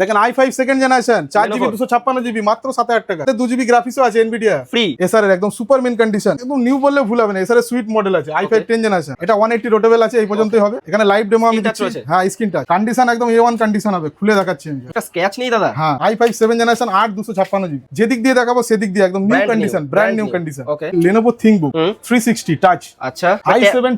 দেখেন i five second generation চার GB দুশো ছাপ্পান্ন জিবি মাত্র সাত হাজার টাকা। দু জিবি গ্রাফিক্সও আছে এনভিডিয়া ফ্রি এসআর এর একদম সুপার মিন কন্ডিশন একদম নিউ বললে ভুল হবে না এসআর সুইট মডেল আছে আই ফাইভ টেন জেনারেশন এটা ওয়ান এইটি রোটেবল আছে এই পর্যন্তই হবে। এখানে লাইভ ডেমো আমি দিচ্ছি। হ্যাঁ স্ক্রিন টাচ কন্ডিশন একদম এ ওয়ান কন্ডিশন হবে খুলে দেখাচ্ছি আমি। একটা স্কেচ নেই দাদা। হ্যাঁ আই ফাইভ সেভেন জেনারেশন আট দুশো ছাপ্পান্ন জিবি যেদিক দিয়ে দেখাবো সেদিক দিয়ে একদম new condition brand new condition. Lenovo ThinkBook hmm. Three sixty touch আচ্ছা আই সেভেন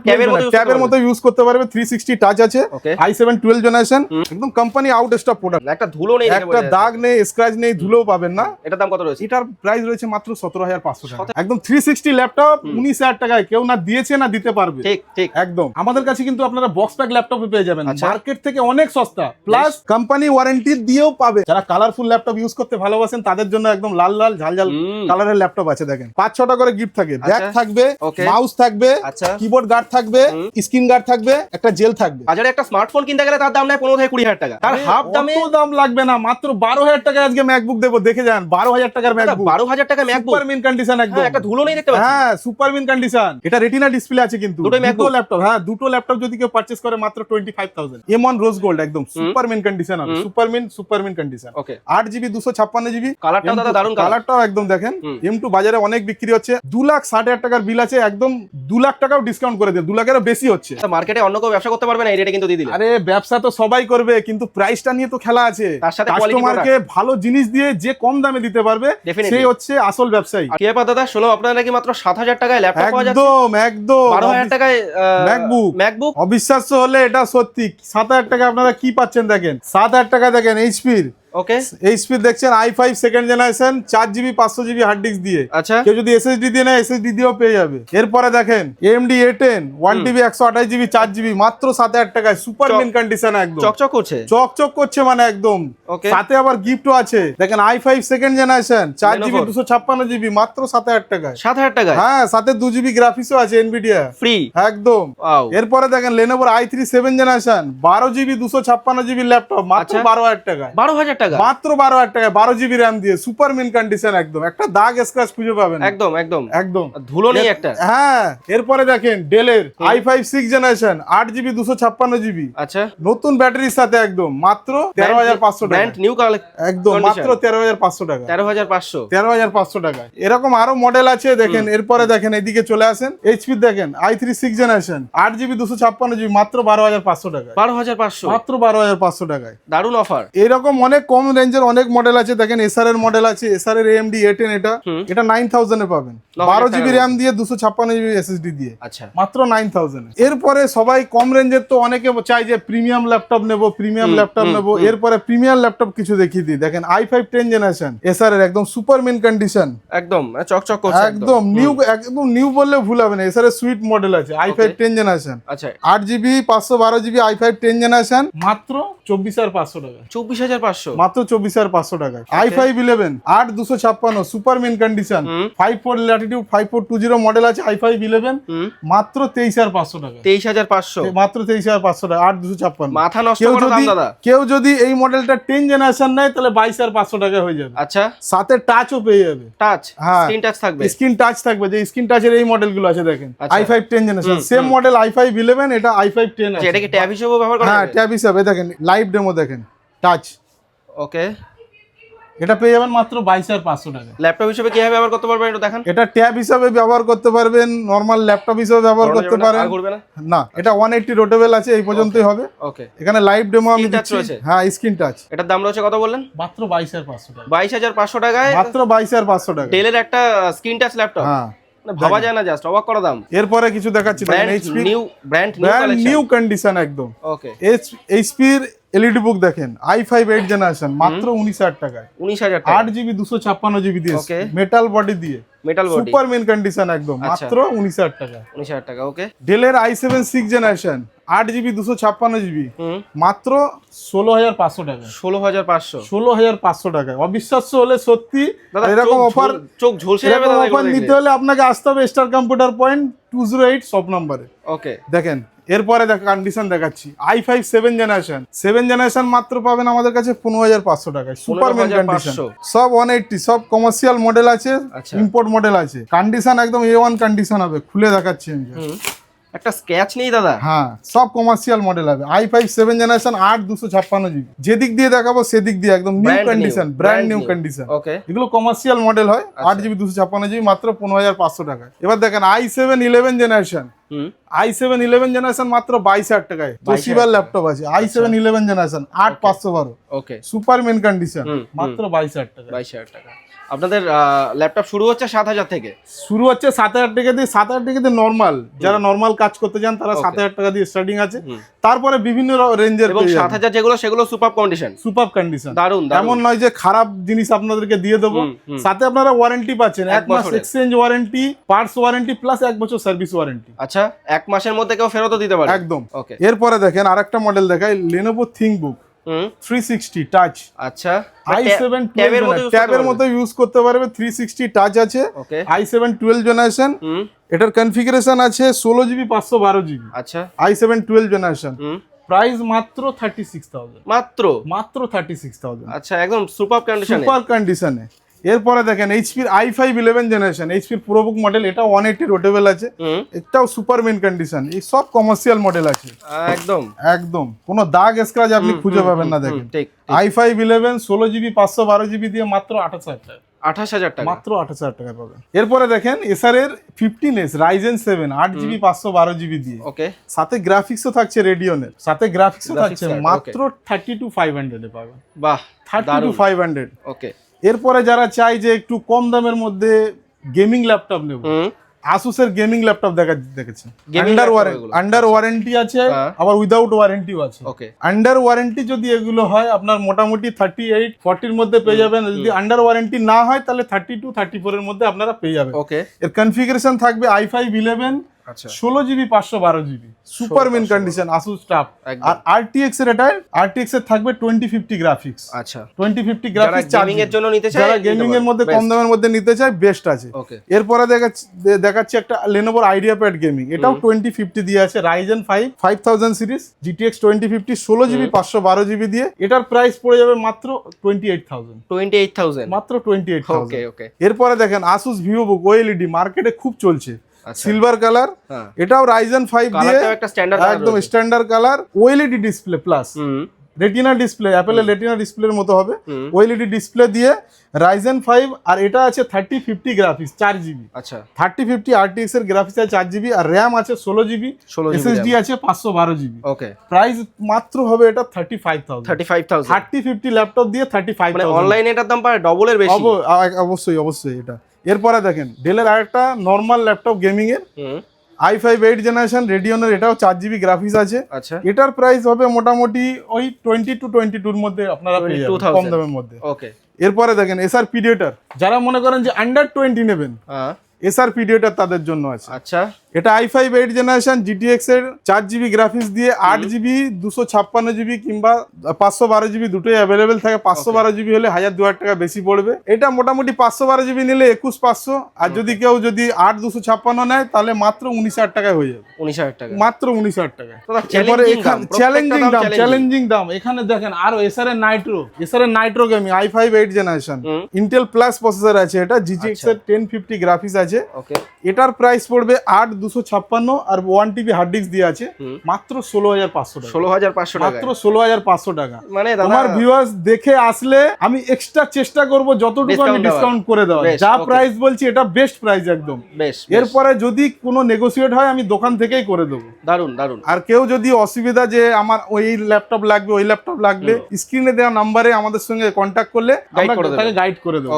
ট্যাবের মতো ইউজ করতে পারবে। থ্রি সিক্সটি টাচ আছে। আই সেভেন টুয়েলভ জেনারেশন একদম কোম্পানি আউট স্টক প্রোডাক্ট একটা ধুলো নেই একটা দাগ নেই স্ক্র্যাচ নেই ধুলোও পাবেন না। এটার দাম কত রয়েছে? এটার প্রাইস রয়েছে মাত্র সতেরো হাজার পাঁচশো টাকা। একদম থ্রি সিক্সটি ল্যাপটপ উনিশ হাজার টাকায়। কেউ না দিয়েছে না দিতে পারবে। ঠিক ঠিক। একদম। আমাদের কাছে কিন্তু আপনারা বক্স প্যাক ল্যাপটপ পেয়ে যাবেন। আচ্ছা। মার্কেট থেকে অনেক সস্তা। প্লাস কোম্পানি ওয়ারেন্টি দিয়েও পাবে। যারা কালারফুল ল্যাপটপ ইউজ করতে ভালোবাসেন তাদের জন্য একদম লাল লাল ঝাল ঝাল। কালারের ল্যাপটপ আছে দেখেন। পাঁচ ছটা করে গিফট থাকে। ব্যাগ আচ্ছা। থাকবে মাউস থাকবে আচ্ছা। কিবোর্ড গার্ড থাকবে স্ক্রিন গার্ড থাকবে একটা জেল থাকবে। বাজারে একটা স্মার্টফোন কিনতে গেলে তার দাম নেয় পনেরো থেকে কুড়ি হাজার টাকা। তার হাফ দামে দাম লাগবে না মাত্র বারো হাজার টাকা আজকে ম্যাকবুক দেবো দেখে যান বারো হাজার টাকার ম্যাকবুক বারো হাজার টাকা ম্যাকবুক সুপার মিন কন্ডিশন একদম একটা ধুলো নেই দেখতে হ্যাঁ সুপার মিন কন্ডিশন এটা রেটিনা ডিসপ্লে আছে কিন্তু। দুটো MacBook? ল্যাপটপ হ্যাঁ দুটো ল্যাপটপ যদি কেউ পারচেস করে মাত্র twenty five thousand M one rose gold একদম। সুপার মিন কন্ডিশন হবে। Super mint super mint condition okay আট জিবি দুশো ছাপ্পান্ন জিবি কালারটাও দাদা দারুণ কালার কালারটাও একদম দেখেন। এম টু বাজারে অনেক বিক্রি হচ্ছে। দু লাখ ষাট হাজার টাকার বিল আছে। একদম দু লাখ টাকাও ডিসকাউন্ট করে দিয়ে দু লাখেরও বেশি হচ্ছে। মার্কেটে অন্য কেউ ব্যবসা করতে পারবে না এই রেটে কিন্তু দিয়ে দিলে। আরে ব্যবসা তো সবাই করবে কিন্তু প্রাইসটা নিয়ে তো খেলা আছে। তার সাথে কাস্টমারকে ভালো জিনিস দিয়ে যে কম দামে দিতে পারবে. সেই হচ্ছে আসল ব্যবসায়ী। কে ব্যাপার দাদা শোনো আপনারা নাকি মাত্র সাত হাজার টাকায় ল্যাপটপ পাওয়া যাচ্ছে? একদম একদম। বারো হাজার টাকায় ম্যাকবুক ম্যাকবুক অবিশ্বাস্য হলে এটা সত্যি। সাত হাজার টাকা আপনারা কি পাচ্ছেন দেখেন? সাত হাজার টাকা দেখেন এইচপির ওকে এইচপি দেখছেন আই ফাইভ সেকেন্ড জেনারেশন চার জিবি পাঁচশো জিবি হার্ড ডিস্ক দিয়ে। আচ্ছা। কেউ যদি এসএসডি দিয়ে নেয় এসএসডি দিয়েও পেয়ে যাবে। এরপরে দেখেন AMD A ten one TB একশো আঠাশ জিবি চার জিবি মাত্র সাত হাজার টাকায় সুপার মিন কন্ডিশন একদম। চকচক করছে? চকচক করছে মানে একদম। সাথে আবার গিফটও আছে। দেখেন আই ফাইভ সেকেন্ড জেনারেশন চার জিবি দুশো ছাপ্পান্ন জিবি মাত্র সাত হাজার টাকায়। সাত হাজার টাকায়? হ্যাঁ সাথে দু জিবি গ্রাফিক্সও আছে এনভিডিয়া ফ্রি একদম। এরপরে দেখেন লেনোভোর আই থ্রি সেভেন জেনারেশন বারো জিবি দুশো ছাপ্পান্ন জিবি ল্যাপটপ মাত্র আচ্ছা। বারো হাজার টাকায়। বারো হাজার টাকা। মাত্র বারো হাজার টাকায় বারো জিবি র্যাম দিয়ে সুপার মিন কন্ডিশন একদম। একটা দাগ স্ক্র্যাচ খুঁজে পাবেন। একদম একদম। একদম। ধুলো নেই একটা। হ্যাঁ এরপরে দেখেন ডেলের আই ফাইভ সিক্স জেনারেশন আট জিবি দুশো ছাপ্পান্ন জিবি। আচ্ছা। নতুন ব্যাটারির সাথে একদম মাত্র তেরো হাজার পাঁচশো টাকা। নিউ একদম মাত্র তেরো হাজার পাঁচশো টাকা। তেরো হাজার পাঁচশো। তেরো হাজার পাঁচশো টাকায় এরকম আরও মডেল আছে দেখেন এরপরে দেখেন এদিকে চলে আসেন। এইচপি দেখেন আই থ্রি সিক্স জেনারেশন আট জিবি দুশো ছাপ্পান্ন জিবি মাত্র বারো হাজার পাঁচশো টাকায়। বারো হাজার পাঁচশো। মাত্র বারো হাজার পাঁচশো টাকায়। দারুণ অফার এরকম অনেক কম রেঞ্জের অনেক মডেল আছে। দেখেন এসআর এর মডেল আছে এসআর এর এমডি এ টেন এটা। এটা নাইন থাউজেন্ডে পাবেন। বারো জিবি র্যাম দিয়ে দুশো ছাপ্পান্ন জিবি এসএসডি দিয়ে। আচ্ছা। মাত্র নাইন থাউজেন্ড এরপরে সবাই কম রেঞ্জের তো অনেকে চাই যে প্রিমিয়াম ল্যাপটপ নেব প্রিমিয়াম ল্যাপটপ নেব। এরপরে প্রিমিয়াম ল্যাপটপ কিছু দেখিয়ে দিই। দেখেন i five ten generation Acer এর একদম সুপার মেন কন্ডিশন একদম চকচক করছে একদম। একদম নিউ একদম নিউ বললে ভুল হবে না। এসআর এর সুইট মডেল আছে আই ফাইভ টেন জেনারেশন আচ্ছা। আট জিবি পাঁচশো বারো GB i five ten generation মাত্র চব্বিশ হাজার পাঁচশো টাকা। চব্বিশ হাজার পাঁচশো? মাত্র চব্বিশ হাজার পাঁচশো টাকায়। আই ফাইভ ইলেভেন আট দুশো ছাপ্পান্ন super mint condition five four Latitude five four two zero model আছে আই ফাইভ ইলেভেন মাত্র তেইশ হাজার পাঁচশো টাকা তেইশ হাজার পাঁচশো। মাত্র তেইশ হাজার পাঁচশো টাকা আট দুশো ছাপ্পান্ন। মাথা নষ্ট কেউ যদি কেউ যদি এই মডেলটা টেন জেনারেশন নেয় তাহলে বাইশ হাজার পাঁচশো টাকা হয়ে যাবে। আচ্ছা। সাথে টাচও পেয়ে যাবে। টাচ হ্যাঁ। স্ক্রিন টাচ থাকবে? স্ক্রিন টাচ থাকবে। যে স্ক্রিন টাচের এই মডেলগুলো আছে দেখেন। I five ten generation same model i five eleven এটা আই ফাইভ টেন আচ্ছা, এটা কি ট্যাব হিসেবেও ব্যবহার করা হ্যাঁ ট্যাব হিসাবে দেখেন লাইভ ডেমো দেখেন। টাচ ওকে এটা পেয়ে যাবেন মাত্র বাইশ হাজার পাঁচশো টাকা। ল্যাপটপ হিসেবে কীভাবে ব্যবহার করতে পারবেন একটু দেখান? এটা ট্যাব হিসাবে ব্যবহার করতে পারবেন নর্মাল ল্যাপটপ হিসাবে ব্যবহার করতে পারেন। না? এটা ওয়ান এইটটি রোটেবল আছে এই পর্যন্তই হবে। ওকে এখানে লাইভ ডেমো আমি দিচ্ছি? হ্যাঁ স্ক্রিন টাচ এটার দাম রয়েছে কত বললেন? মাত্র বাইশ হাজার পাঁচশো টাকা। বাইশ হাজার পাঁচশো টাকায় মাত্র বাইশ হাজার পাঁচশো টাকা। ডেলের একটা স্ক্রিন টাচ ল্যাপটপ হ্যাঁ। ভাবা যায় না জাস্ট অবাক করা দাম। এরপরে কিছু দেখাচ্ছি HP new brand new collection new condition একদম। ওকে এইচপির এলইডি বুক দেখেন আই ফাইভ এইট জেনারেশন মাত্র উনিশ হাজার টাকায়। উনিশ হাজার আট জিবি দুশো ছাপ্পান্ন জিবি দিয়ে. মেটাল বডি দিয়ে। Metal body super mint condition একদম আচ্ছা। মাত্র উনিশ হাজার টাকা উনিশ হাজার টাকা ওকে ডেলের আই সেভেন সিক্স জেনারেশন আট জিবি দুশো ছাপ্পান্ন জিবি মাত্র ষোলো হাজার পাঁচশো টাকা ষোলো হাজার পাঁচশো। ষোলো হাজার পাঁচশো টাকায়। অবিশ্বাস্য হলে সত্যি এরকম অফার চোখ ঝলসে যাবে দাদা অফার নিতে হলে আপনাকে আসতে হবে Star Computer point two zero eight সব নম্বরে ওকে দেখেন এরপরে দেখ কন্ডিশন দেখাচ্ছি। I five seven generation seven generation মাত্র পাবেন আমাদের কাছে পনেরো হাজার পাঁচশো টাকায়। সুপার মেন কন্ডিশন সব ওয়ান এইটটি সব কমার্শিয়াল মডেল আছে আচ্ছা। ইম্পোর্ট মডেল আছে। কন্ডিশন একদম এ ওয়ান কন্ডিশন হবে খুলে দেখাচ্ছি আমি একটা স্ক্র্যাচ নেই দাদা। হ্যাঁ সব কমার্শিয়াল মডেল হবে। আই ফাইভ সেভেন জেনারেশন আট দুশো ছাপ্পান্ন জিবি যেদিক দিয়ে দেখাবো সেদিক দিয়ে একদম new condition brand new condition okay এগুলো কমার্শিয়াল মডেল হয় আট জিবি দুশো ছাপ্পান্ন জিবি মাত্র পনেরো হাজার পাঁচশো টাকায়। এবার দেখেন i seven eleven generation i seven eleven generation মাত্র বাইশ হাজার টাকায়। তোশিবার ল্যাপটপ আছে। আই সেভেন ইলেভেন জেনারেশন আট পাঁচশো বারো। ওকে সুপার মেন কন্ডিশন মাত্র বাইশ হাজার টাকা বাইশ হাজার টাকা। আপনাদের ল্যাপটপ শুরু হচ্ছে সাত হাজার থেকে। শুরু হচ্ছে সাত হাজার টাকা দিয়ে সাত হাজার টাকা দিয়ে নর্মাল যারা নর্মাল কাজ করতে চান তারা সাত হাজার টাকা দিয়ে স্টার্টিং আছে। তারপরে বিভিন্ন রেঞ্জের এবং সাত হাজার যেগুলো সেগুলো সুপার কন্ডিশন সুপার কন্ডিশন দারুণ এমন নয় যে খারাপ জিনিস আপনাদেরকে দিয়ে দেবো। সাথে আপনারা ওয়ারেন্টি পাচ্ছেন। এক মাস exchange warranty parts warranty plus এক বছর সার্ভিস ওয়ারেন্টি আচ্ছা এক মাসের মধ্যে কেউ ফেরত দিতে পারে? একদম। ওকে এরপরে দেখেন আরেকটা মডেল দেখাই লেনোভো থিঙ্ক বুক 360 টাচ আচ্ছা। I7 12 ট্যাবের মতো ইউজ করতে পারবে। 360 টাচ আছে। I7 12 জেনারেশন এটার কনফিগারেশন আছে 16 জিবি 512 জিবি আচ্ছা। I7 12 জেনারেশন প্রাইস মাত্র 36000 মাত্র? মাত্র 36000 আচ্ছা একদম সুপার কন্ডিশনে সুপার কন্ডিশনে এরপরে দেখেন এইচপির আই ফাইভ ইলেভেন জেনারেশন এইচপির প্রোবুক মডেল এটা ওয়ান এইটি রোটেবল আছে। এটাও সুপার মেন কন্ডিশন এই সব কমার্শিয়াল মডেল আছে। একদম। একদম। কোনো দাগ স্ক্রাচ আপনি খুঁজে পাবেন না দেখেন। আই ফাইভ ইলেভেন ষোলো জিবি পাঁচশো বারো জিবি দিয়ে মাত্র আঠাশ হাজার টাকা। আঠাশ হাজার টাকা। মাত্র আঠাশ হাজার টাকা পাবেন। এরপরে দেখেন এসআর এর ফিফটিন এস রাইজেন সেভেন আট জিবি পাঁচশো বারো জিবি দিয়ে। ওকে। সাথে গ্রাফিক্সও থাকছে রেডিওনের সাথে গ্রাফিক্সও থাকছে মাত্র থার্টি টু ফাইভ হান্ড্রেডে পাবেন। বাহ thirty two five hundred okay এরপরে যারা চাই যে একটু কম দামের মধ্যে গেমিং ল্যাপটপ নেব আসুসের গেমিং ল্যাপটপ দেখা দেখেছে আন্ডার ওয়ারেন্টি আন্ডার ওয়ারেন্টি আছে হ্যাঁ। আবার উইদাউট ওয়ারেন্টিও আছে। ওকে। আন্ডার ওয়ারেন্টি যদি এগুলো হয় আপনার মোটামুটি থার্টি এইট ফর্টির মধ্যে পেয়ে যাবেন। যদি আন্ডার ওয়ারেন্টি না হয় তাহলে থার্টি টু থার্টি ফোর এর মধ্যে আপনারা পেয়ে যাবেন। ওকে। এর কনফিগারেশন থাকবে আই ফাইভ ইলেভেন ষোলো জিবি পাঁচশো বারো GB. Super mint condition Asus stuff আর আরটিএক্স এর এটায় আরটিএক্স এর থাকবে টোয়েন্টি ফিফটি গ্রাফিক্স আচ্ছা। টোয়েন্টি ফিফটি গ্রাফিক্স গেমিং এর জন্য নিতে চায় যারা গেমিং এর মধ্যে কম দামের মধ্যে নিতে চায় বেস্ট আছে। এরপরে দেখাচ্ছি একটা লেনোভোর আইডিয়া প্যাড গেমিং এটাও টোয়েন্টি ফিফটি দিয়ে আছে Ryzen five five thousand series GTX twenty fifty ষোলো জিবি পাঁচশো বারো জিবি দিয়ে। এটার প্রাইস পড়ে যাবে মাত্র twenty eight thousand twenty eight thousand মাত্র টোয়েন্টি এইট ওকে এরপরে দেখেন আসুস ভিভো বুক ওএলইডি মার্কেটে খুব চলছে। আচ্ছা সিলভার কালার হ্যাঁ। এটাও রাইজেন ফাইভ দিয়ে একদম standard colour OLED display plus retina display অ্যাপেলের রেটিনা ডিসপ্লের মতো হবে। ওএলইডি ডিসপ্লে দিয়ে রাইজেন ফাইভ আর এটা আছে থার্টি ফিফটি গ্রাফিক্স চার জিবি আচ্ছা। থার্টি ফিফটি আরটিএক্স এর গ্রাফিক্স আছে চার জিবি আর র্যাম আছে ষোলো জিবি 16 GB এসএসডি আছে পাঁচশো বারো জিবি ওকে প্রাইস মাত্র হবে এটা thirty five thousand thirty five thousand thirty fifty laptop দিয়ে থার্টি ফাইভ অনলাইনে এটার দাম প্রায় ডবলের বেশি। অবশ্যই অবশ্যই এটা। এরপরে দেখেন ডেলের আরেকটা নর্মাল ল্যাপটপ গেমিং এর আই ফাইভ এইট জেনারেশন রেডিওনের এটাও চার জিবি গ্রাফিক্স আছে। আচ্ছা। এটার প্রাইস হবে মোটামুটি ওই টোয়েন্টি টু টোয়েন্টি টুর মধ্যে আপনারা পেয়ে যাবেন কম দামের মধ্যে। ওকে এরপরে দেখেন এসআর পিডিয়েটার যারা মনে করেন যে আন্ডার টোয়েন্টি নেবেন এস এসআর পিডিয়েটার তাদের জন্য আছে। আচ্ছা। এটা i five eight generation GTX এর চার জিবি গ্রাফিক্স দিয়ে আট জিবি দুশো ছাপ্পান্ন জিবি কিংবা পাঁচশো বারো জিবি দুটোই অ্যাভেলেবেল থাকে। পাঁচশো বারো জিবি হলে হাজার দু টাকা বেশি পড়বে। এটা মোটামুটি পাঁচশো বারো জিবি নিলে একুশ পাঁচশো। আর যদি কেউ যদি আট দুশো ছাপ্পান্ন নেয় তাহলে মাত্র উনিশ হাজার টাকায় হয়ে যাবে। উনিশ হাজার টাকা। মাত্র উনিশ হাজার দাদা, এরপরে চ্যালেঞ্জিং দাম দাম চ্যালেঞ্জিং দাম। এখানে দেখেন আর এসআর এর নাইট্রো এসআর এর Nitro gaming i five eight generation Intel plus processor আছে এটা জিটিএক্স আচ্ছা। এর টেন ফিফটি গ্রাফিক্স আছে। এটার প্রাইস পড়বে আট দুশো ছাপ্পান্ন আর ওয়ান টিবি হার্ড ডিস্ক দিয়ে আছে মাত্র ষোলো হাজার পাঁচশো টাকা। ষোলো হাজার পাঁচশো মাত্র ষোলো হাজার পাঁচশো টাকা। মানে তোমার ভিউয়ার্স দেখে আসলে আমি এক্সট্রা চেষ্টা করব যতটুকু আমি ডিসকাউন্ট করে দেওয়া যা প্রাইস বলছি এটা বেস্ট প্রাইস একদম। এরপরে যদি কোনো নেগোসিয়েট হয় আমি দোকান থেকেই করে দেবো। দারুণ দারুণ আর কেউ যদি অসুবিধা যে আমার ওই ল্যাপটপ লাগবে ওই ল্যাপটপ লাগবে স্ক্রিনে দেওয়া নাম্বারে আমাদের সঙ্গে কন্ট্যাক্ট করলে আমরা তাকে গাইড করে দেবো.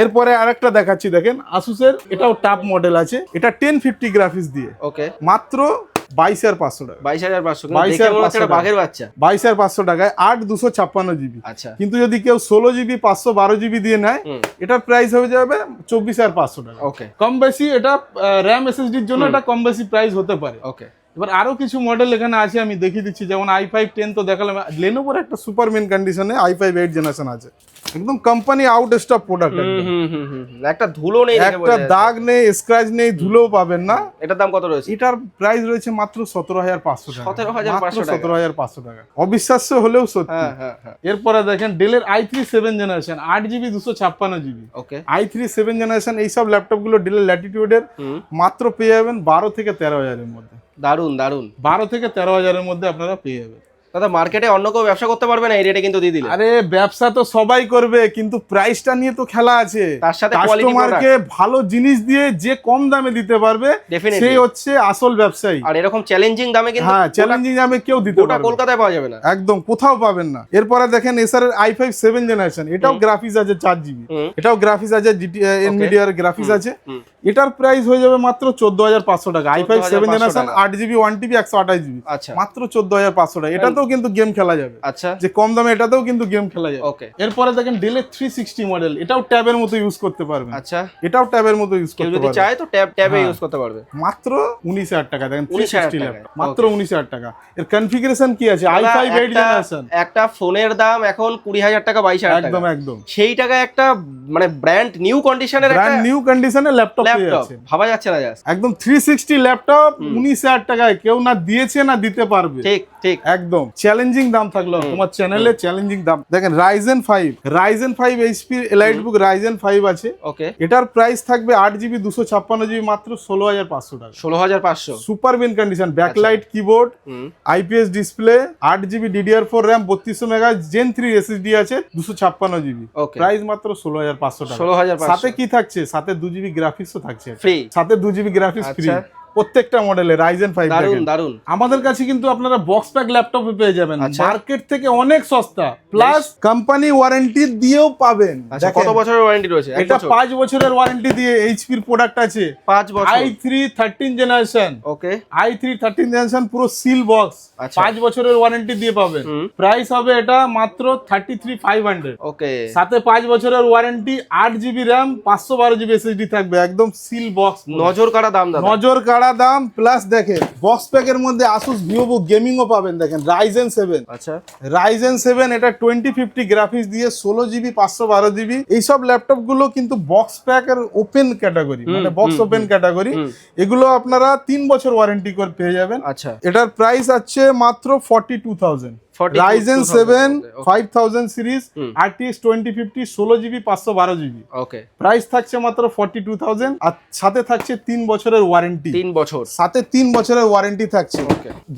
এরপরে আরেকটা দেখাচ্ছি দেখেন আসুসের এটাও টাপ মডেল আছে। এটা টেন ফিফটি গ্রাফিক্স দিয়ে। ওকে মাত্র বাইশ হাজার পাঁচশো টাকা। বাইশ হাজার পাঁচশো। বাইশ হাজার হচ্ছে পাঁচশো একটা বাঘের বাচ্চা। বাইশ হাজার পাঁচশো টাকায় আট দুশো ছাপ্পান্ন জিবি আচ্ছা। কিন্তু যদি কেউ ষোলো জিবি পাঁচশো বারো জিবি দিয়ে নেয় হুম। এটার প্রাইস হয়ে যাবে চব্বিশ হাজার পাঁচশো টাকা। ওকে কম বেশি এটা র্যাম এসএসডির জন্য এটা কম বেশি প্রাইস হতে পারে। ওকে এবার আরও কিছু মডেল এখানে আছে আমি দেখিয়ে দিচ্ছি। যেমন আই ফাইভ টেন তো দেখালাম লেনোভোর একটা সুপার মেন কন্ডিশনে আই ফাইভ এইট জেনারেশন আছে। একদম কোম্পানি আউট স্টপ প্রোডাক্ট। একটা ধুলো নেই একটা দাগ নেই স্ক্র্যাচ নেই ধুলোও পাবেন না। এটার দাম কত রয়েছে? এটার প্রাইস রয়েছে মাত্র সতেরো হাজার পাঁচশো টাকা। 17,500 মাত্র টাকা। সতেরো হাজার পাঁচশো টাকা। অবিশ্বাস্য হলেও সত্যি। হ্যাঁ হ্যাঁ হ্যাঁ। এরপরে দেখেন ডেলের আই থ্রি সেভেন জেনারেশন আট জিবি দুশো ছাপ্পান্ন GB okay i three seven generation এইসব ল্যাপটপগুলো ডেলের ল্যাটিটিউডের মাত্র পেয়ে যাবেন বারো থেকে তেরো হাজারের মধ্যে। দারুণ দারুণ বারো থেকে তেরো হাজারের মধ্যে আপনারা পেয়ে যাবেন। দাদা মার্কেটে অন্য কেউ ব্যবসা করতে পারবে না এই রেটে কিন্তু দিয়ে দিলে। আরে ব্যবসা তো সবাই করবে কিন্তু প্রাইসটা নিয়ে তো খেলা আছে। তার সাথে কাস্টমারকে ভালো জিনিস দিয়ে যে কম দামে দিতে পারবে সেই হচ্ছে আসল ব্যবসায়ী। আর এরকম চ্যালেঞ্জিং দামে কিন্তু হ্যাঁ চ্যালেঞ্জিং দামে কেউ দিতে পারবে। কলকাতায় পাওয়া যাবে না। একদম কোথাও পাবেন না। এরপরে দেখেন এসআর এর আই ফাইভ সেভেন জেনারেশন এটাও গ্রাফিক্স আছে চার জিবি এটাও গ্রাফিক্স আছে জিটি এনভিডিয়ার গ্রাফিক্স আছে। এটার প্রাইস হয়ে যাবে মাত্র চোদ্দ হাজার পাঁচশো টাকা। আই ফাইভ সেভেন জেনারেশন টাকা। আট জিবি ওয়ান টিবি একশো আঠাশ জিবি আচ্ছা। মাত্র চোদ্দ হাজার পাঁচশো টাকা। এটাতেও কিন্তু গেম খেলা যাবে। আচ্ছা। যে কম দামে এটাতেও কিন্তু গেম খেলা যাবে। ওকে এরপরে দেখেন থ্রি সিক্সটি মডেল এটাও ট্যাবের মতো ইউজ করতে পারবেন। আচ্ছা। এটাও ট্যাবের মতো ইউজ করতে যদি চায় তো ট্যাব ট্যাবে। ইউজ করতে পারবে। মাত্র উনিশ হাজার টাকা দেখেন থ্রি 19,000 সিক্সটি টাকায়। মাত্র উনিশ হাজার টাকা। এর কনফিগারেশন কি আছে? আই দাদা, ফাইভ এইট একটা- জেনারেশন একটা ফোনের দাম এখন কুড়ি হাজার টাকা বাইশ হাজার টাকা। একদম একদম। সেই টাকায় একটা মানে ব্র্যান্ড নিউ কন্ডিশনের একটা ব্র্যান্ড নিউ কন্ডিশনে ল্যাপটপ পেয়ে ল্যাপটপ ভাবা যাচ্ছে না জাস্ট একদম থ্রি সিক্সটি ল্যাপটপ উনিশ হাজার টাকায়। কেউ না দিয়েছে না দিতে পারবে। ঠিক ঠিক। একদম। চ্যালেঞ্জিং দাম থাকল। তোমার চ্যানেলে চ্যালেঞ্জিং দাম। দেখেন Ryzen five Ryzen five HP EliteBook Ryzen five আছে। ওকে এটার প্রাইস থাকবে আট জিবি দুশো ছাপ্পান্ন জিবি মাত্র ষোলো হাজার পাঁচশো টাকা। ষোলো হাজার পাঁচশো। সুপার বিন condition backlight keyboard IPS display আট জিবি ডিডিআর ফোর র্যাম বত্রিশশো মেগা জেন থ্রি এসএসডি আছে দুশো ছাপ্পান্ন জিবি প্রাইস মাত্র ষোলো হাজার পাঁচশো টাকা। ষোলো হাজার সাথে কি থাকছে? সাথে দু জিবি গ্রাফিক্সও থাকছে। ফ্রি সাথে দু জিবি গ্রাফিক্স ফ্রি। প্রত্যেকটা মডেলে রাইজেন ফাইভ দারুণ দারুণ আমাদের কাছে কিন্তু আপনারা বক্স প্যাক ল্যাপটপ পেয়ে যাবেন। আচ্ছা। মার্কেট থেকে অনেক সস্তা। প্লাস কোম্পানি ওয়ারেন্টি দিয়েও পাবেন। আচ্ছা কত বছরের ওয়ারেন্টি রয়েছে? এটা? পাঁচ বছরের ওয়ারেন্টি দিয়ে এইচপির প্রোডাক্ট আছে। পাঁচ বছর। I three thirteen generation okay i three thirteen generation পুরো সিল বক্স আচ্ছা। পাঁচ বছরের ওয়ারেন্টি দিয়ে পাবেন। প্রাইস হবে এটা মাত্র thirty three five hundred okay সাথে পাঁচ বছরের ওয়ারেন্টি আট জিবি র্যাম পাঁচশো বারো জিবি এসএসডি থাকবে। একদম সিল বক্স নজর কাটা দাম দাদা। নজর কাড়া দাম প্লাস দেখেন বক্স প্যাকের মধ্যে আসুস ভিভো গেমিংও পাবেন দেখেন রাইজেন সেভেন আচ্ছা। রাইজেন সেভেন এটা টোয়েন্টি ফিফটি গ্রাফিক্স দিয়ে ষোলো জিবি পাঁচশো বারো জিবি এইসব ল্যাপটপগুলো কিন্তু বক্স প্যাকের ওপেন ক্যাটাগরি মানে বক্স ওপেন ক্যাটাগরি এগুলো আপনারা তিন বছর ওয়ারেন্টি করে পেয়ে যাবেন। আচ্ছা। এটার প্রাইস আছে মাত্র forty two thousand 42,000 Ryzen seven five thousand series. RTX twenty fifty ষোলো জিবি পাঁচশো বারো জিবি ওকে প্রাইস থাকছে মাত্র ফর্টি টু থাউজেন্ড আর সাথে থাকছে তিন বছরের ওয়ারেন্টি তিন বছর। সাথে তিন বছরের ওয়ারেন্টি থাকছে।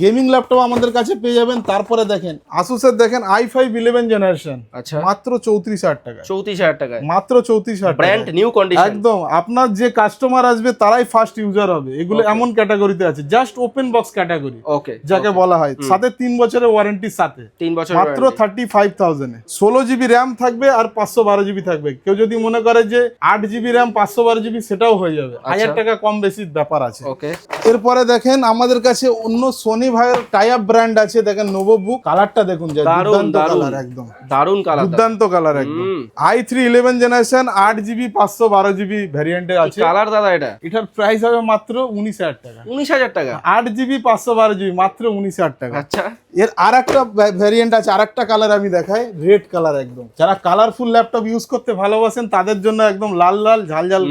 গেমিং ল্যাপটপ আমাদের কাছে পেয়ে যাবেন। তারপরে দেখেন আসুসের দেখেন আই ফাইভ ইলেভেন জেনারেশন আচ্ছা। মাত্র চৌত্রিশ হাজার টাকা চৌত্রিশ হাজার টাকা মাত্র চৌত্রিশ হাজার ব্র্যান্ড নিউ কন্ডিশন একদম। আপনার যে কাস্টমার আসবে তারাই ফার্স্ট ইউজার হবে। এগুলো এমন ক্যাটাগরিতে আছে। Just open box category okay যাকে বলা হয়। সাথে তিন বছরের ওয়ারেন্টি সাথে তিন বছর মাত্র থার্টি ফাইভ থাউজেন্ড ষোলো জিবি র্যাম থাকবে আর পাঁচশো বারো জিবি থাকবে। কেউ যদি মনে করে যে আট জিবি র্যাম পাঁচশো বারো জিবি সেটাও হয়ে যাবে। হাজার টাকা কম বেশি ব্যাপার আছে। ওকে এরপরে দেখেন আমাদের কাছে অন্য সোনি ভাইয়ের টাই আপ ব্র্যান্ড আছে দেখেন নোভো বুক কালারটা দেখুন দারুণ দুর্দান্ত কালার একদম। দারুণ কালার দুর্দান্ত কালার একদম। আই থ্রি ইলেভেন জেনারেশন আট জিবি পাঁচশো বারো জিবি ভ্যারিয়েন্টের আছে। কালার দাদা এটা? এটার প্রাইস হবে মাত্র উনিশ হাজার টাকা। উনিশ হাজার টাকা? আট জিবি পাঁচশো বারো জিবি মাত্র উনিশ হাজার টাকা। আচ্ছা। এর আর একটা ভ্যারিয়েন্ট আছে আর একটা কালার আমি দেখাই রেড কালার একদম। যারা কালারফুল ল্যাপটপ ইউজ করতে ভালোবাসেন তাদের জন্য একদম লাল লাল ঝাল ঝাল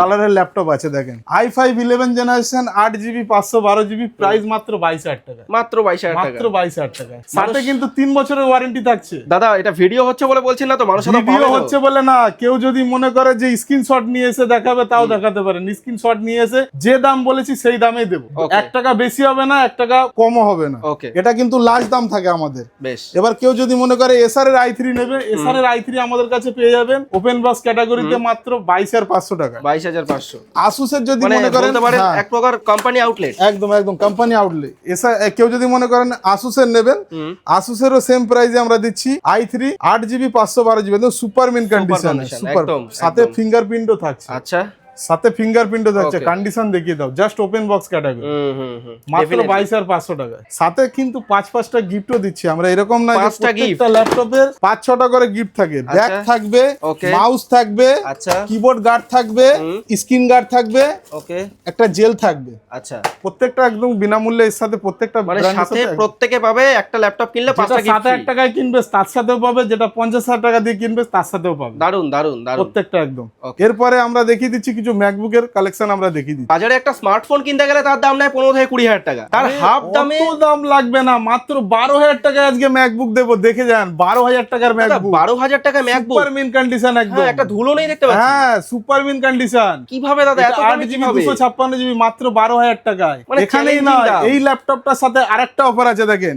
কালারের ল্যাপটপ আছে দেখেন। আই ফাইভ ইলেভেন জেনারেশন আট জিবি পাঁচশো বারো জিবি প্রাইস মাত্র বাইশ হাজার টাকা। মাত্র বাইশ হাজার মাত্র বাইশ হাজার টাকা। সাথে কিন্তু তিন বছরের ওয়ারেন্টি থাকছে। দাদা এটা ভিডিও হচ্ছে বলে বলছেন না তো? মানুষ ভিডিও হচ্ছে বলে না। কেউ যদি মনে করে যে স্ক্রিনশট নিয়ে এসে দেখাবে তাও দেখাতে পারেন। স্ক্রিনশট নিয়ে এসে যে দাম বলেছি সেই দামেই দেবো। এক টাকা বেশি হবে না এক টাকা কমও হবে না। এটা কিন্তু লাস্ট দাম থাকে আমাদের। বেশ। এবার কেউ যদি মনে করে এসআর এর আই থ্রি নেবে এসআর এর আই থ্রি আমাদের কাছে পেয়ে যাবেন। ওপেন বক্স ক্যাটাগরিতে মাত্র বাইশ আর পাঁচশো টাকা। বাইশ হাজার পাঁচশো। আসুসের যদি মানে মনে করেন হ্যাঁ, এক প্রকার কোম্পানি আউটলেট একদম একদম কোম্পানি আউটলেট এসা কেউ যদি মনে করেন আসুসের নেবেন। আসুসেরও সেম প্রাইসে আমরা দিচ্ছি আই থ্রি আট জিবি পাঁচশো বারো জিবি একদম সুপার মিন কন্ডিশন সুপার সাথে ফিঙ্গারপ্রিন্টও থাকছে। আচ্ছা। সাথে ফিঙ্গারপ্রিন্টও Okay. কন্ডিশন দেখিয়ে দাও just open box category hmm hmm hmm মাত্র. বাইশ আর পাঁচশো টাকা সাথে কিন্তু পাঁচ পাঁচটা গিফটও দিচ্ছি আমরা এরকম না যে প্রত্যেকটা ল্যাপটপের পাঁচ ছটা করে গিফট থাকে। ব্যাগ আচ্ছা। থাকবে মাউস থাকবে আচ্ছা। কিবোর্ড গার্ড থাকবে স্ক্রিন গার্ড থাকবে ওকে একটা জেল থাকবে। আচ্ছা। প্রত্যেকটা একদম বিনামূল্যে এর সাথে প্রত্যেকটা মানে সাথে সাথে প্রত্যেকে পাবে একটা ল্যাপটপ কিনলে পাঁচটা সাত গিফট হাজার টাকায় কিনবে তার সাথেও পাবে যেটা পঞ্চাশ হাজার টাকা দিয়ে কিনবে তার সাথেও পাবে। দারুণ দারুণ দারুণ প্রত্যেকটা একদম. এরপরে আমরা দেখিয়ে দিচ্ছি কিছু ম্যাকবুকের কালেকশন আমরা দেখিয়ে দিচ্ছি। বাজারে একটা স্মার্টফোন কিনতে গেলে তার দাম নেয় পনেরো থেকে কুড়ি হাজার টাকা। তার হাফ দামে দাম লাগবে না মাত্র বারো হাজার টাকায় আজকে ম্যাকবুক দেবো দেখে যান বারো হাজার টাকার ম্যাকবুক বারো হাজার টাকা ম্যাকবুক সুপার মিন কন্ডিশন একদম। হ্যাঁ একটা ধুলো নেই দেখতে পাচ্ছি। হ্যাঁ সুপার মিন কন্ডিশন কীভাবে দাদা এত আট জিবি দুশো ছাপ্পান্ন জিবি মাত্র বারো হাজার টাকায়। মানে এখানেই না এই ল্যাপটপটার সাথে আরেকটা অফার আছে দেখেন।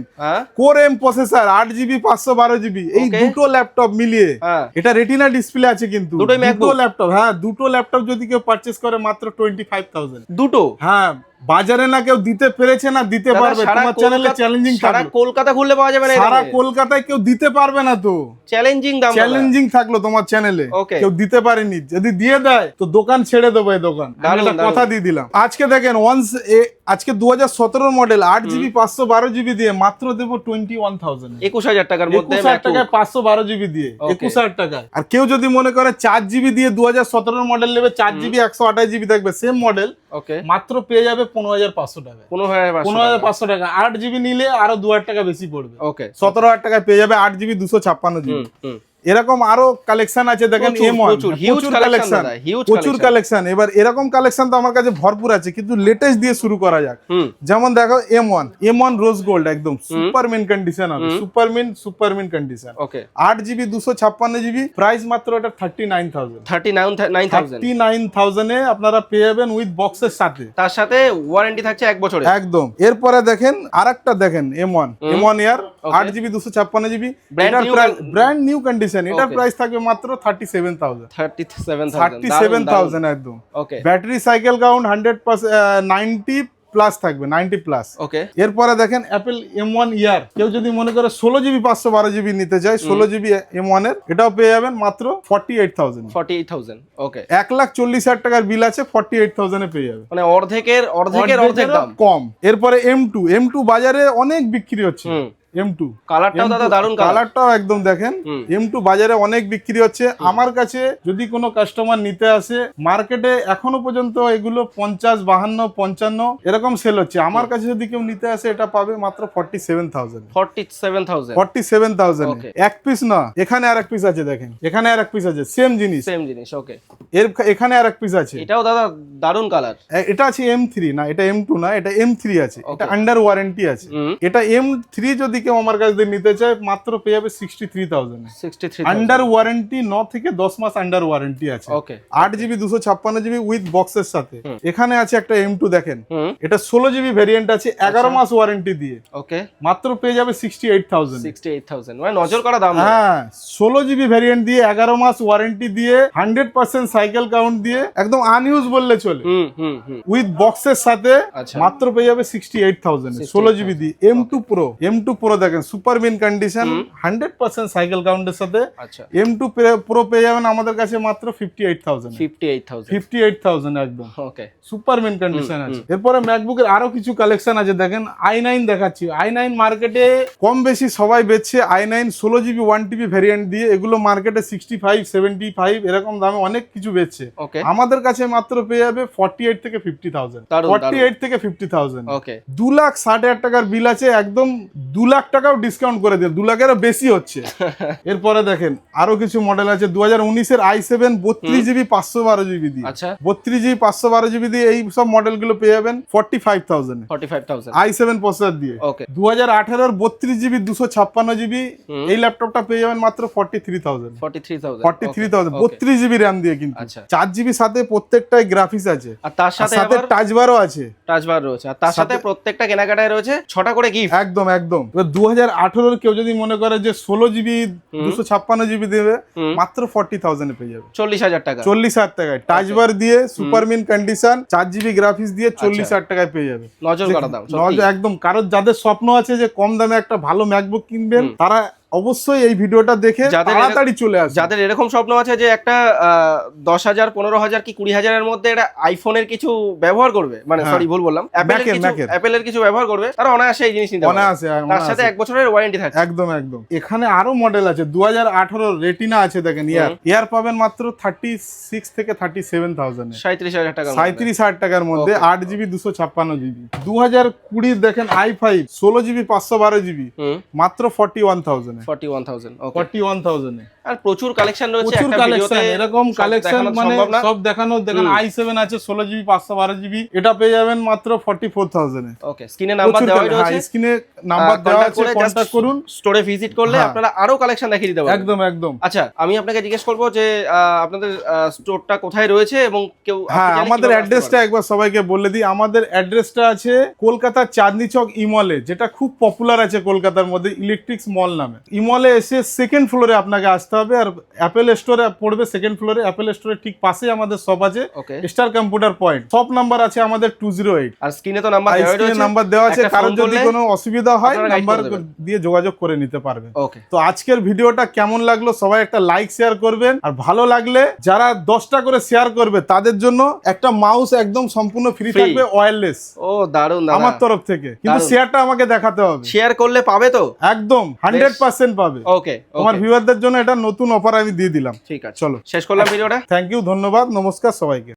কোর এম প্রসেসর আট জিবি পাঁচশো বারো জিবি এই দুটো ল্যাপটপ মিলিয়ে হ্যাঁ। এটা রেটিনা ডিসপ্লে আছে কিন্তু। দুটো ল্যাপটপ হ্যাঁ দুটো ল্যাপটপ যদি কেউ পারচেস করে মাত্র টোয়েন্টি ফাইভ থাউজেন্ড দুটো? হ্যাঁ। বাজারে না কেউ দিতে পেরেছে না দিতে পারবে। তোমার চ্যানেলে চ্যালেঞ্জিং সারা কলকাতা ঘুরলে পাওয়া যাবে না সারা কলকাতায় কেউ দিতে পারবে না তো। চ্যালেঞ্জিং দাম চ্যালেঞ্জিং থাকল তোমার চ্যানেলে কেউ দিতে পারেনি। যদি দিয়ে দেয় তো দোকান ছেড়ে দেবো এই দোকান। কথা দিয়ে দিলাম। আজকে দেখেন ওয়ান্স আজকে দু হাজার সতেরো মডেল আট জিবি পাঁচশো বারো জিবি দিয়ে মাত্র দেবো টোয়েন্টি ওয়ান থাউজেন্ড একুশ হাজার টাকার মধ্যে একুশ হাজার টাকায় পাঁচশো বারো জিবি দিয়ে। একুশ হাজার টাকায়। আর কেউ যদি মনে করে চার জিবি দিয়ে দু হাজার সতেরো মডেল নেবে চার জিবি একশো আঠাশ জিবি থাকবে সেম মডেল ওকে মাত্র পেয়ে যাবে পনেরো হাজার পাঁচশো টাকা পনেরো হাজার পনেরো হাজার পাঁচশো টাকা। আট জিবি নিলে আরও দু হাজার টাকা বেশি পড়বে। ওকে সতেরো হাজার টাকায় পেয়ে যাবে আট জিবি দুশো ছাপ্পান্ন জিবি। এরকম আরও কালেকশন আছে দেখেন এম প্রচুর, কালেকশন এবার এরকম কালেকশন তো আমার কাছে ভরপুর আছে কিন্তু লেটেস্ট দিয়ে শুরু করা যাক। যেমন দেখো M one M one rose gold একদম সুপার মিন কন্ডিশন হবে super mint super mint condition okay আট জিবি দুশো ছাপ্পান্ন জিবি প্রাইস মাত্র এটা thirty nine thousand thirty nine thirty nine থাউজেন্ডে আপনারা পেয়ে যাবেন উইথ বক্সের সাথে। তার সাথে ওয়ারেন্টি থাকছে এক বছরে একদম। এরপরে দেখেন আর একটা দেখেন M one M one year আট জিবি দুশো ছাপ্পান্ন জিবি ব্র্যান্ড নিউ কন্ডিশন এটার প্রাইস থাকবে মাত্র thirty seven thousand thirty seven thirty seven thousand একদম। Okay battery cycle count hundred ninety plus থাকবে নাইনটি প্লাস ওকে এরপরে দেখেন অ্যাপেল এম ওয়ান ইয়ার কেউ যদি মনে করে ষোলো জিবি পাঁচশো বারো জিবি নিতে চায় ষোলো জিবি এম ওয়ানের এটাও পেয়ে যাবেন মাত্র forty eight thousand forty eight thousand okay এক লাখ চল্লিশ হাজার টাকার বিল আছে ফর্টি এইট থাউজেন্ডে পেয়ে যাবে মানে অর্ধেকের অর্ধেকের অর্ধেক দাম। কম। এরপরে এম টু এম টু বাজারে অনেক বিক্রি হচ্ছে। হুম এম টু কালারটাও দাদা দারুণ কালারটাও একদম দেখেন। বাজারে অনেক বিক্রি হচ্ছে। আমার কাছে যদি কোনো কাস্টমার নিতে আসে মার্কেটে এখনও পর্যন্ত এগুলো পঞ্চাশ বাহান্ন পঞ্চান্ন এরকম সেল হচ্ছে। আমার কাছে যদি কেউ নিতে আসে এটা পাবে মাত্র forty seven thousand forty seven thousand forty seven thousand Okay. এক পিস না এখানে আর এক পিস আছে দেখেন। এখানে আর এক পিস আছে সেম জিনিস। সেম জিনিস ওকে এর এখানে আর এক পিস আছে। এটাও দাদা দারুণ কালার এটা আছে এম থ্রি না এটা এম টু না এটা এম থ্রি আছে। এটা আন্ডার ওয়ারেন্টি আছে। এটা এম থ্রি যদি কেউ আমার কাছ থেকে নিতে চায় মাত্র পেয়ে যাবে sixty three thousand sixty three under warranty ন থেকে দশ মাস আন্ডার ওয়ারেন্টি আছে। ওকে আট জিবি দুশো ছাপ্পান্ন জিবি উইথ বক্সের সাথে। এখানে আছে একটা এম টু দেখেন। এটা ষোলো জিবি ভেরিয়েন্ট আছে এগারো মাস ওয়ারেন্টি দিয়ে। ওকে মাত্র পেয়ে যাবে sixty eight thousand sixty eight thousand মানে নজর করা দাম। হ্যাঁ ষোলো জিবি ভেরিয়েন্ট দিয়ে এগারো মাস ওয়ারেন্টি দিয়ে হান্ড্রেড পার্সেন্ট সাইকেল কাউন্ট দিয়ে একদম আনইউজ বললে চলে। উইথ বক্সের সাথে আচ্ছা। মাত্র পেয়ে যাবে সিক্সটি এইট থাউজেন্ড ষোলো জিবি দিয়ে M two pro M two pro দেখেন super mint condition hundred percent cycle কাউন্টের সাথে এম টু প্রো পেয়ে যাবেন আমাদের কাছে মাত্র fifty eight thousand fifty eight thousand fifty eight thousand একদম ওকে সুপার মিন কন্ডিশন আছে এরপরে ম্যাকবুকের আরও কিছু কালেকশন আছে দেখেন আই নাইন দেখাচ্ছি। আই নাইন মার্কেটে কম বেশি সবাই বেচছে আই নাইন ষোলো জিবি ওয়ান টিবি ভ্যারিয়েন্ট দিয়ে। এগুলো মার্কেটে সিক্সটি ফাইভ সেভেন্টি ফাইভ এরকম দামে অনেক কিছু বেচছে। ওকে আমাদের কাছে মাত্র পেয়ে যাবে ফর্টি এইট থেকে ফিফটি থাউজেন্ড ফর্টি এইট থেকে ফিফটি থাউজেন্ড ওকে দু লাখ ষাট হাজার টাকার বিল আছে একদম দু লাখ টাকাও ডিসকাউন্ট করে দিয়ে দু লাখেরও বেশি হচ্ছে। এরপরে দেখেন আরও কিছু মডেল আছে দু হাজার উনিশের আই সেভেন বত্রিশ জিবি পাঁচশো বারো জিবি দিয়ে। আচ্ছা। বত্রিশ জিবি পাঁচশো বারো জিবি দিয়ে এই সব মডেলগুলো পেয়ে যাবেন forty five thousand forty five thousand I seven processor দিয়ে। ওকে দু হাজার আঠারোর বত্রিশ জিবি দুশো ছাপ্পান্ন জিবি এই ল্যাপটপটা পেয়ে যাবেন মাত্র forty three thousand forty three thousand forty three thousand বত্রিশ জিবি র্যাম দিয়ে কিন্তু। আচ্ছা। চার জিবি সাথে প্রত্যেকটাই গ্রাফিক্স আছে। আর তার সাথে সাথে টাচ বারও আছে। টাচ বার রয়েছে। আর তার সাথে প্রত্যেকটা কেনাকাটায় রয়েছে ছটা করে গিফট একদম একদম। দু হাজার আঠারোর কেউ যদি মনে করে যে ষোলো জিবি দুশো ছাপ্পান্ন জিবি দেবে মাত্র ফর্টি থাউজেন্ডে পেয়ে যাবে। চল্লিশ হাজার টাকা। চল্লিশ হাজার টাকায়। টাচবার দিয়ে সুপার মিন কন্ডিশন চার জিবি গ্রাফিক্স দিয়ে চল্লিশ আচ্ছা। হাজার টাকায় পেয়ে যাবে। নজর- একদম কারোর যাদের স্বপ্ন আছে যে কম দামে একটা ভালো ম্যাকবুক কিনবেন তারা অবশ্যই এই ভিডিওটা দেখে যাদের তাড়াতাড়ি চলে আসে যাদের এরকম স্বপ্ন আছে যে একটা দশ হাজার পনেরো হাজার কি কুড়ি হাজারের মধ্যে একটা আইফোনের কিছু ব্যবহার করবে মানে হ্যাঁ। সরি ভুল বললাম। অ্যাপেলের কিছু ব্যবহার করবে তারা অনায়াসে এই জিনিস নিতে অনায়াসে, তার সাথে এক বছরের ওয়ারেন্টি থাকে একদম একদম। এখানে আরও মডেল আছে দু হাজার আঠারো রেটিনা আছে দেখেন ইয়ার। ইয়ার পাবেন মাত্র থার্টি সিক্স থেকে থার্টি সেভেন থাউজেন্ড সাঁত্রিশ হাজার টাকা সাঁত্রিশ হাজার টাকার মধ্যে আট জিবি দুশো ছাপ্পান্ন জিবি। দু হাজার কুড়ি দেখেন আই ফাইভ ষোলো জিবি পাঁচশো বারো জিবি। মাত্র forty one thousand thousand forty one thousand forty one thousand আর প্রচুর কালেকশন রয়েছে প্রচুর কালেকশন এরকম কালেকশন মানে সব দেখানো দেখেন আই সেভেন আছে ষোলো জিবি পাঁচশো বারো জিবি এটা পেয়ে যাবেন মাত্র ফর্টি ফোর থাউজেন্ড ওকে স্ক্রিনে নাম্বার দেওয়াই রয়েছে। স্ক্রিনে নাম্বার দেওয়া আছে কন্ট্যাক্ট করুন। স্টোরে ভিজিট করলে হ্যাঁ। আপনারা আরও কালেকশন দেখিয়ে দিতে পারবেন। একদম একদম। আচ্ছা আমি আপনাকে জিজ্ঞেস করব যে আপনাদের স্টোরটা কোথায় রয়েছে এবং কেউ হ্যাঁ আমাদের অ্যাড্রেসটা একবার সবাইকে বলে দিই। আমাদের অ্যাড্রেসটা আছে কলকাতার চাঁদনি চক ইমলে যেটা খুব পপুলার আছে কলকাতার মধ্যে ইলেকট্রিক্স মল নামে। ইমলে এসে সেকেন্ড ফ্লোরে আপনাকে আসতে হবে আর অ্যাপেল স্টোরে পড়বে সেকেন্ড ফ্লোরে অ্যাপেল স্টোরের ঠিক পাশে আমাদের শপ আছে। Star computer point shop number আছে আমাদের টু জিরো এইট আর স্ক্রিনে তো নাম্বার রয়েছে। নাম্বার দেওয়া আছে। phone যদি কোনো অসুবিধা হয় নাম্বার দিয়ে যোগাযোগ করে নিতে পারবেন। ওকে তো আজকের ভিডিওটা কেমন লাগল? সবাই একটা লাইক শেয়ার করবেন। আর ভালো লাগলে যারা দশটা করে শেয়ার করবে তাদের জন্য একটা মাউস একদম সম্পূর্ণ ফ্রি থাকবে ওয়্যারলেস ও দারুণ আমার তরফ থেকে। কিন্তু দারুণ। শেয়ারটা আমাকে দেখাতে হবে। শেয়ার করলে পাবে তো? একদম। হান্ড্রেড পার্সেন্ট পাবে। ওকে তোমার ভিউয়ারদের জন্য এটা নতুন অফার আমি দিয়ে দিলাম। ঠিক আছে। চলো। শেষ করলাম ভিডিওটা। থ্যাংক ইউ ধন্যবাদ নমস্কার সবাইকে।